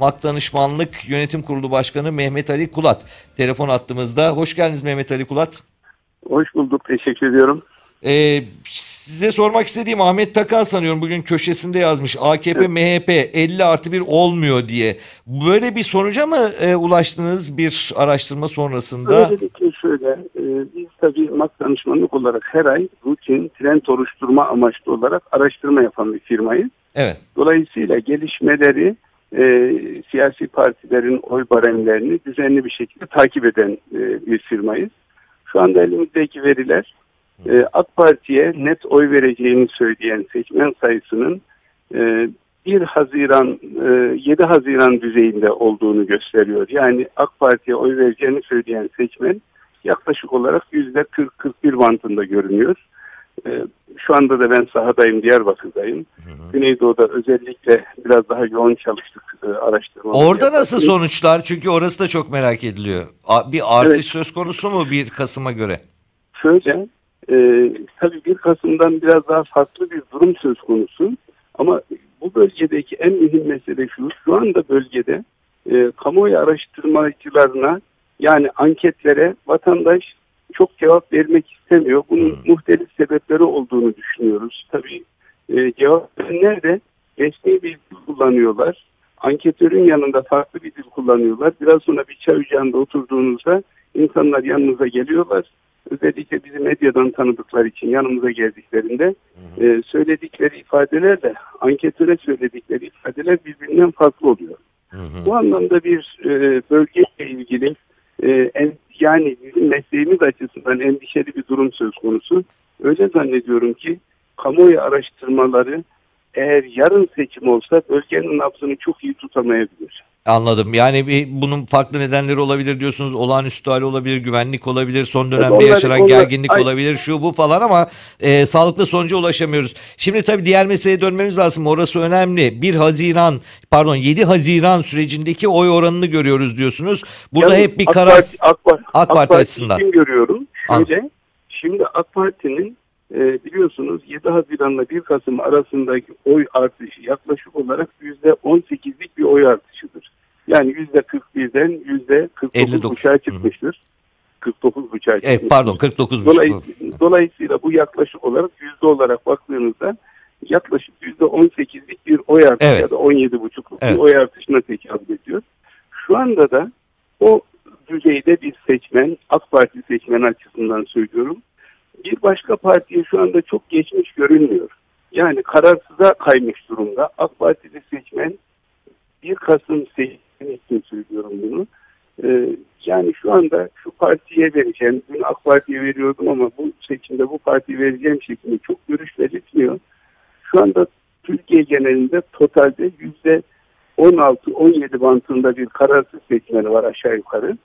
MAK Danışmanlık Yönetim Kurulu Başkanı Mehmet Ali Kulat telefon attığımızda. Hoş geldiniz Mehmet Ali Kulat. Hoş bulduk. Teşekkür ediyorum. Ee, size sormak istediğim Ahmet Takan sanıyorum bugün köşesinde yazmış AKP evet. MHP 50 artı 1 olmuyor diye. Böyle bir sonuca mı e, ulaştınız bir araştırma sonrasında? Öncelikle şöyle e, biz tabii MAK danışmanlık olarak her ay rutin trend oluşturma amaçlı olarak araştırma yapan bir firmayız. Evet. Dolayısıyla gelişmeleri e, siyasi partilerin oy baremlerini düzenli bir şekilde takip eden e, bir firmayız. Şu anda elimizdeki veriler e, AK Parti'ye net oy vereceğini söyleyen seçmen sayısının e, 1 Haziran, e, 7 Haziran düzeyinde olduğunu gösteriyor. Yani AK Parti'ye oy vereceğini söyleyen seçmen yaklaşık olarak %40-41 bantında görünüyor. E, şu anda da ben sahadayım, Diyarbakır'dayım. Hı hı. Güneydoğu'da özellikle biraz daha yoğun çalıştık e, araştırma. Orada nasıl sonuçlar? Çünkü orası da çok merak ediliyor. Bir artış evet. söz konusu mu 1 Kasım'a göre? Şöyle, e, tabii 1 Kasım'dan biraz daha farklı bir durum söz konusu. Ama bu bölgedeki en mühim mesele şu, şu anda bölgede e, kamuoyu araştırmacılarına yani anketlere vatandaş çok cevap vermek istemiyor. Bunun hmm. muhtelif sebepleri olduğunu düşünüyoruz. Tabii e, cevap nerede? Resmi bir dil kullanıyorlar. Anketörün yanında farklı bir dil kullanıyorlar. Biraz sonra bir çay ocağında oturduğunuzda insanlar yanınıza geliyorlar özellikle bizi medyadan tanıdıkları için yanımıza geldiklerinde hı hı. E, söyledikleri ifadelerle anketöre söyledikleri ifadeler birbirinden farklı oluyor. Hı hı. Bu anlamda bir e, bölgeyle ilgili e, yani bizim mesleğimiz açısından endişeli bir durum söz konusu. Öyle zannediyorum ki kamuoyu araştırmaları eğer yarın seçim olsa bölgenin nabzını çok iyi tutamayabilir. Anladım. Yani bir, bunun farklı nedenleri olabilir diyorsunuz. Olağanüstü hali olabilir, güvenlik olabilir, son dönemde onlar, yaşanan onlar, gerginlik ay, olabilir, şu bu falan ama e, sağlıklı sonuca ulaşamıyoruz. Şimdi tabii diğer meseleye dönmemiz lazım. Orası önemli. 1 Haziran, pardon 7 Haziran sürecindeki oy oranını görüyoruz diyorsunuz. Burada yani, hep bir karar AK Parti, AK AK Parti, AK Parti açısından. görüyorum. Şöyle, şimdi AK Parti'nin e, biliyorsunuz 7 Haziran'la 1 Kasım arasındaki oy artışı yaklaşık olarak %18'lik bir oy artışıdır. Yani %41'den %49 çıkmıştır. 49 buçuğa çıkmıştır. Evet, pardon 49 dolayısıyla, dolayısıyla bu yaklaşık olarak yüzde olarak baktığınızda yaklaşık yüzde 18'lik bir oy artışı evet. ya da 17 buçukluk evet. bir oy artışına tekabül ediyor. Şu anda da o düzeyde bir seçmen, AK Parti seçmen açısından söylüyorum. Bir başka partiye şu anda çok geçmiş görünmüyor. Yani kararsıza kaymış durumda. AK Partili seçmen 1 Kasım seçmen için söylüyorum bunu. Ee, yani şu anda şu partiye vereceğim, dün AK Parti'ye veriyordum ama bu seçimde bu partiye vereceğim şeklinde çok görüş belirtmiyor. Şu anda Türkiye genelinde totalde yüzde 16-17 bantında bir kararsız seçmeni var aşağı yukarı.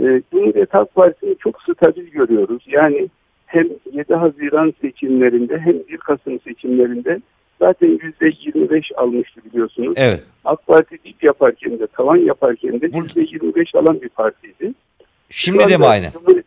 Ee, Cumhuriyet Halk Partisi'ni çok stabil görüyoruz. Yani hem 7 Haziran seçimlerinde hem 1 Kasım seçimlerinde zaten %25 almıştı biliyorsunuz. Evet. AK Parti dip yaparken de tavan yaparken de Burada... %25 alan bir partiydi. Şimdi de mi aynı? Cumhuriyet,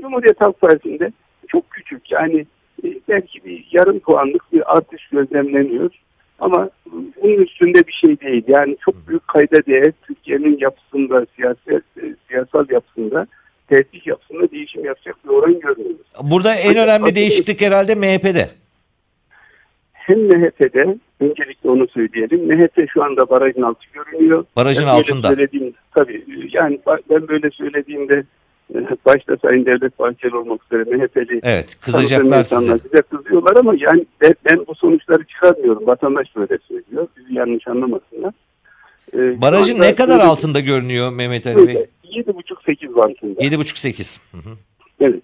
Cumhuriyet Halk Partisi'nde çok küçük yani e, belki bir yarım puanlık bir artış gözlemleniyor. Ama bunun üstünde bir şey değil. Yani çok büyük kayda değer Türkiye'nin yapısında, siyaset, siyasal yapısında, tercih yapısında değişim yapacak bir oran görmüyoruz. Burada en önemli değişiklik herhalde MHP'de hem MHP'de öncelikle onu söyleyelim. MHP şu anda barajın altı görünüyor. Barajın ben altında. Söylediğim, tabii yani ben böyle söylediğimde e, başta Sayın Devlet Bahçeli olmak üzere MHP'li evet, kızacaklar insanlar size. bize kızıyorlar ama yani ben, ben bu sonuçları çıkarmıyorum. Vatandaş böyle söylüyor. Bizi yanlış anlamasınlar. Ee, Barajın ne kadar altında görünüyor Mehmet Ali Bey? 7,5-8 bantında. 7,5-8. Evet.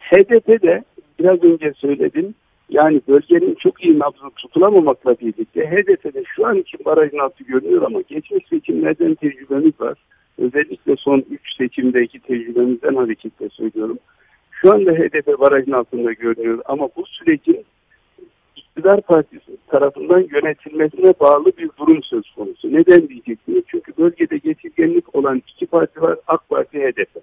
HDP de biraz önce söyledim yani bölgenin çok iyi nabzı tutulamamakla birlikte HDP'de şu an için barajın altı görünüyor ama geçmiş seçimlerden tecrübemiz var. Özellikle son 3 seçimdeki tecrübemizden hareketle söylüyorum. Şu anda HDP barajın altında görünüyor ama bu sürecin iktidar partisi tarafından yönetilmesine bağlı bir durum söz konusu. Neden diyeceksiniz? Çünkü bölgede geçirgenlik olan iki parti var. AK Parti, HDP.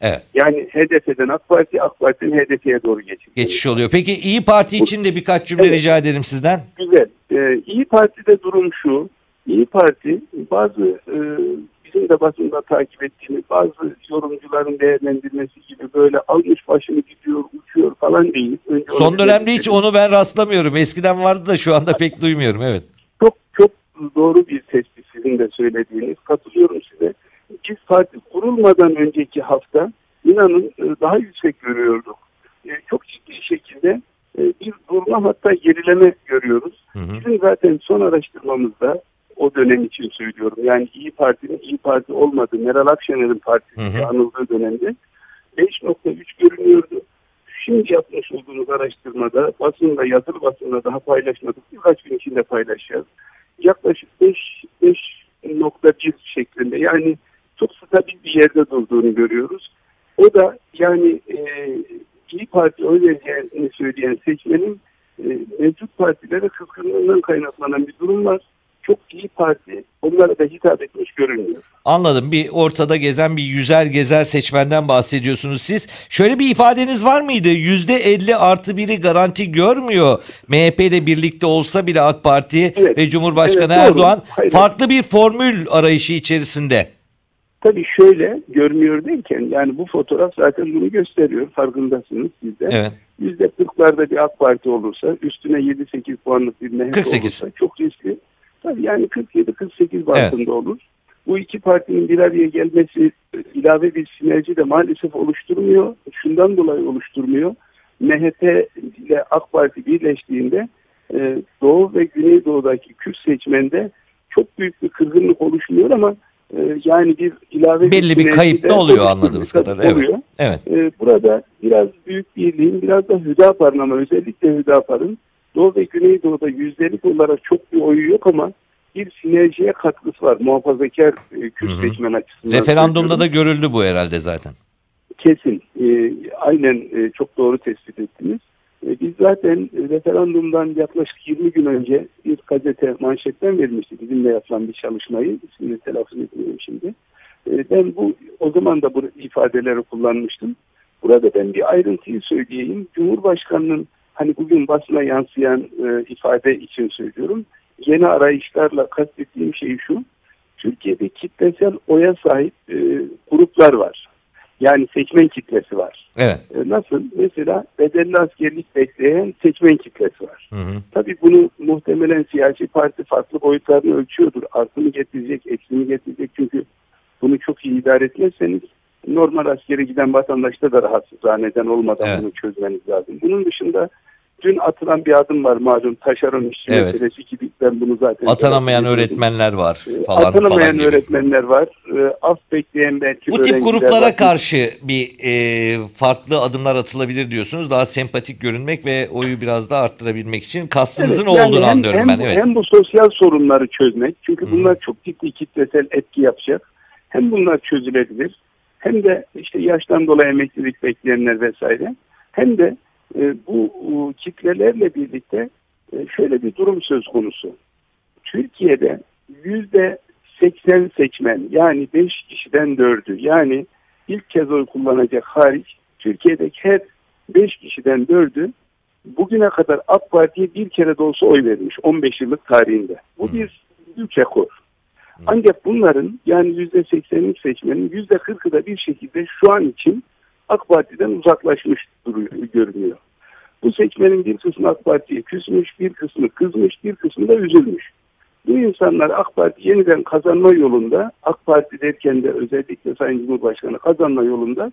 Evet. Yani HDP'den AK Parti, AK Parti'nin HDP'ye doğru geçiş. Geçiş oluyor. Peki İyi Parti için de birkaç cümle evet. rica ederim sizden. Güzel. Ee, İyi Parti'de durum şu. İyi Parti bazı e, bizim de basında takip ettiğimiz bazı yorumcuların değerlendirmesi gibi böyle almış başını gidiyor, uçuyor falan değil. Önce Son dönemde hiç onu ben rastlamıyorum. Eskiden vardı da şu anda pek duymuyorum. Evet. Çok çok doğru bir tespit sizin de söylediğiniz. Katılıyorum size. Biz parti kurulmadan önceki hafta inanın e, daha yüksek görüyorduk. E, çok ciddi şekilde e, bir durma hatta gerileme görüyoruz. Hı hı. Bizim zaten son araştırmamızda o dönem için söylüyorum. Yani İyi Parti'nin İyi Parti olmadığı, Meral Akşener'in partisi hı hı. anıldığı dönemde 5.3 görünüyordu. Şimdi yapmış olduğumuz araştırmada basında, yazılı basında daha paylaşmadık. Birkaç gün içinde paylaşacağız. Yaklaşık 5, 5.1 şeklinde yani çok stabil bir yerde durduğunu görüyoruz. O da yani e, İyi Parti oy vereceğini söyleyen seçmenin e, mevcut partilere kızgınlığından kaynaklanan bir durum var çok iyi parti onlara da hitap etmiş görünmüyor. Anladım. Bir ortada gezen bir yüzer gezer seçmenden bahsediyorsunuz siz. Şöyle bir ifadeniz var mıydı? %50 artı biri garanti görmüyor. MHP ile birlikte olsa bile AK Parti evet. ve Cumhurbaşkanı evet, Erdoğan Hayır. farklı bir formül arayışı içerisinde. Tabii şöyle görmüyor derken yani bu fotoğraf zaten bunu gösteriyor. Farkındasınız siz de. Evet. %40'larda bir AK Parti olursa üstüne 7-8 puanlık bir MHP 48. olursa çok riskli. Tabii yani 47-48 bandında evet. olur. Bu iki partinin bir araya gelmesi ilave bir sinerji de maalesef oluşturmuyor. Şundan dolayı oluşturmuyor. MHP ile AK Parti birleştiğinde e, Doğu ve Güneydoğu'daki Kürt seçmende çok büyük bir kırgınlık oluşmuyor ama e, yani bir ilave belli bir, bir kayıp da oluyor anladığımız kadarıyla. Evet. evet. E, burada biraz büyük birliğin biraz da Hüdapar'ın ama özellikle Hüdapar'ın Doğu ve Güneydoğu'da yüzdelik olarak çok bir oyu yok ama bir sinerjiye katkısı var muhafazakar e, Kürt seçmen açısından. Referandumda da görüldü bu herhalde zaten. Kesin. E, aynen e, çok doğru tespit ettiniz. E, biz zaten referandumdan yaklaşık 20 gün önce bir gazete manşetten vermiştik. Bizimle yapılan bir çalışmayı. İsmini telaffuz etmiyorum şimdi. E, ben bu o zaman da bu ifadeleri kullanmıştım. Burada ben bir ayrıntıyı söyleyeyim. Cumhurbaşkanının hani bugün basına yansıyan e, ifade için söylüyorum. Yeni arayışlarla kastettiğim şey şu. Türkiye'de kitlesel oya sahip e, gruplar var. Yani seçmen kitlesi var. Evet. E, nasıl? Mesela bedelli askerlik bekleyen seçmen kitlesi var. Hı hı. Tabii bunu muhtemelen siyasi parti farklı boyutlarını ölçüyordur. Artı getirecek, eksi getirecek? Çünkü bunu çok iyi idare etmezseniz normal askere giden vatandaşta da rahatsızlığa neden olmadan evet. bunu çözmeniz lazım. Bunun dışında dün atılan bir adım var malum taşeron işçi evet. meselesi ki ben bunu zaten... Atanamayan öğretmenler var ee, falan Atanamayan falan öğretmenler gibi. var. E, af bekleyen belki Bu tip gruplara var. karşı bir e, farklı adımlar atılabilir diyorsunuz. Daha sempatik görünmek ve oyu biraz daha arttırabilmek için kastınızın evet, yani olduğunu hem, anlıyorum hem, ben. Evet. Hem bu sosyal sorunları çözmek çünkü bunlar hmm. çok ciddi kitlesel etki yapacak. Hem bunlar çözülebilir hem de işte yaştan dolayı emeklilik bekleyenler vesaire hem de e, bu kitlelerle birlikte e, şöyle bir durum söz konusu. Türkiye'de yüzde 80 seçmen yani 5 kişiden 4'ü yani ilk kez oy kullanacak hariç Türkiye'deki her 5 kişiden 4'ü bugüne kadar AK Parti'ye bir kere de olsa oy vermiş 15 yıllık tarihinde. Bu bir büyük rekor. Ancak bunların yani %80'lik seçmenin %40'ı da bir şekilde şu an için AK Parti'den uzaklaşmış duruyor, görünüyor. Bu seçmenin bir kısmı AK Parti'ye küsmüş, bir kısmı kızmış, bir kısmı da üzülmüş. Bu insanlar AK Parti yeniden kazanma yolunda, AK Parti derken de özellikle Sayın Cumhurbaşkanı kazanma yolunda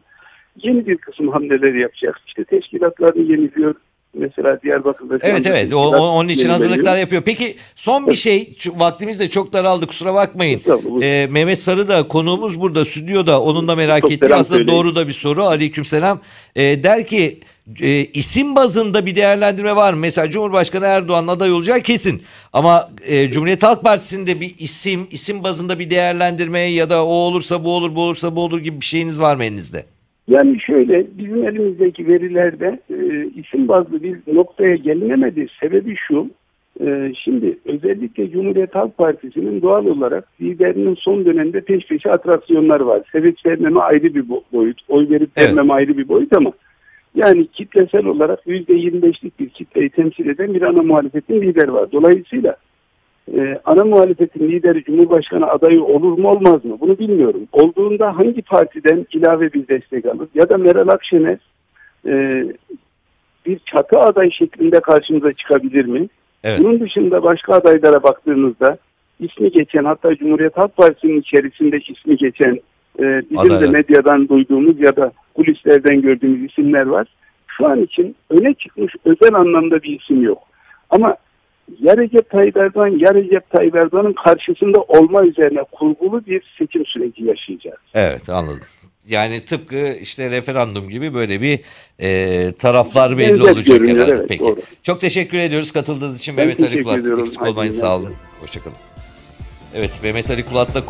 yeni bir kısım hamleleri yapacak. İşte teşkilatlarını yeniliyor, Mesela Diyarbakır'da... Evet evet o, onun için hazırlıklar yapıyor. Peki son bir şey vaktimiz de çok daraldı kusura bakmayın. Ee, Mehmet Sarı da konuğumuz burada stüdyoda onun da merak ettiği aslında söyleyeyim. doğru da bir soru. Aleykümselam. Ee, der ki e, isim bazında bir değerlendirme var mı? Mesela Cumhurbaşkanı Erdoğan aday olacağı kesin. Ama e, Cumhuriyet Halk Partisi'nde bir isim isim bazında bir değerlendirme ya da o olursa bu olur bu olursa bu olur gibi bir şeyiniz var mı elinizde? Yani şöyle bizim elimizdeki verilerde e, isim bazlı bir noktaya gelinemedi. Sebebi şu. E, şimdi özellikle Cumhuriyet Halk Partisi'nin doğal olarak liderinin son dönemde peş peşe atraksiyonlar var. Sebep vermeme ayrı bir boyut. Oy verip evet. vermeme ayrı bir boyut ama yani kitlesel olarak %25'lik bir kitleyi temsil eden bir ana muhalefetin lider var. Dolayısıyla e, ana muhalefetin lideri Cumhurbaşkanı adayı olur mu olmaz mı? Bunu bilmiyorum. Olduğunda hangi partiden ilave bir destek alır? Ya da Meral Akşener e, bir çatı aday şeklinde karşımıza çıkabilir mi? Evet. Bunun dışında başka adaylara baktığımızda ismi geçen hatta Cumhuriyet Halk Partisi'nin içerisinde ismi geçen e, bizim Adaylar. de medyadan duyduğumuz ya da kulislerden gördüğümüz isimler var. Şu an için öne çıkmış özel anlamda bir isim yok. Ama ya Recep Tayyip Erdoğan ya Recep Tayyip Erdoğan'ın karşısında olma üzerine kurgulu bir seçim süreci yaşayacağız. Evet anladım. Yani tıpkı işte referandum gibi böyle bir e, taraflar belli Benzer olacak herhalde. evet, Peki. doğru. Çok teşekkür ediyoruz katıldığınız için Ben Mehmet Ali Kulat. ediyorum. Eksik olmayın sağ olun. Hoşçakalın. Evet Mehmet Ali Kulat'la